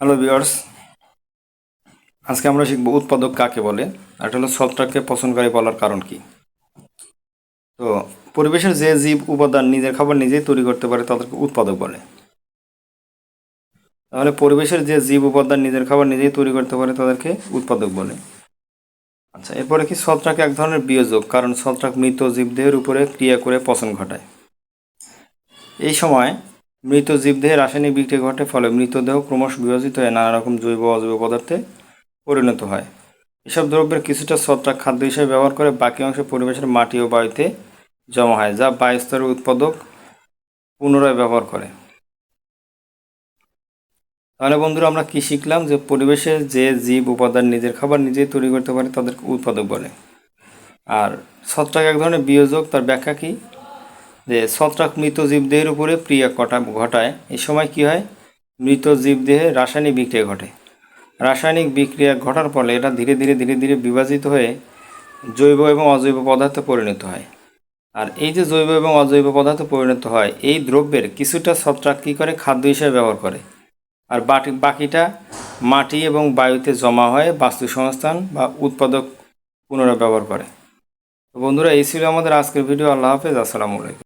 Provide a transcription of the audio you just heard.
Hello viewers আজকে আমরা শিখব উৎপাদক কাকে বলে, আর এটা হলো ছত্রাককে পছন্দকারী বলার কারণ কি। তো পরিবেশের যে জীব উপাদান নিজের খাবার নিজেই তৈরি করতে পারে, তাদেরকে উৎপাদক বলে। তাহলে পরিবেশের যে জীব উপাদান নিজের খাবার নিজেই তৈরি করতে পারে, তাদেরকে উৎপাদক বলে। আচ্ছা এরপরে কি ছত্রাক এক ধরনের বিয়োজক, কারণ ছত্রাক মৃত জীবদেহের উপরে ক্রিয়া করে পচন ঘটায়। এই সময় মৃত জীবদেহে রাসায়নিক বিক্রিয়া ঘটে ফলে মৃতদেহ ক্রমশ বিভাজিত হয়ে নানা রকম জৈব অজৈব পদার্থে পরিণত হয়। এসব দ্রব্যের কিছুটা ছত্রাক খাদ্য হিসেবে ব্যবহার করে বাকি অংশ পরিবেশের মাটি ও বায়ুতে জমা হয়, যা বায়ুস্তরের উৎপাদক পুনরায় ব্যবহার করে। তাহলে বন্ধুরা, আমরা কি শিখলাম যে পরিবেশের যে জীব উপাদান নিজের খাবার নিজেই তৈরি করতে পারে তাদেরকে উৎপাদক বলে। আর ছত্রাক এক ধরনের বিয়োজক, তার ব্যাখ্যা কি? যে ছত্রাক মৃত জীবদেহের উপরে ক্রিয়া কটা ঘটায়, এ সময় কি হয়? মৃত জীবদেহে রাসায়নিক বিক্রিয়া ঘটে। রাসায়নিক বিক্রিয়া ঘটার ফলে এটা ধীরে ধীরে ধীরে ধীরে বিভাজিত হয়ে জৈব এবং অজৈব পদার্থে পরিণত হয়। আর এই যে জৈব এবং অজৈব পদার্থে পরিণত হয়, এই দ্রব্যের কিছুটা ছত্রাক কী করে? খাদ্য হিসেবে ব্যবহার করে। আর বাটি বাকিটা মাটি এবং বায়ুতে জমা হয় বাস্তু সংস্থান বা উৎপাদক পুনরায় ব্যবহার করে বন্ধুরা, এই ছিল আমাদের আজকের ভিডিও। আল্লাহ হাফেজ। আসসালামু আলাইকুম।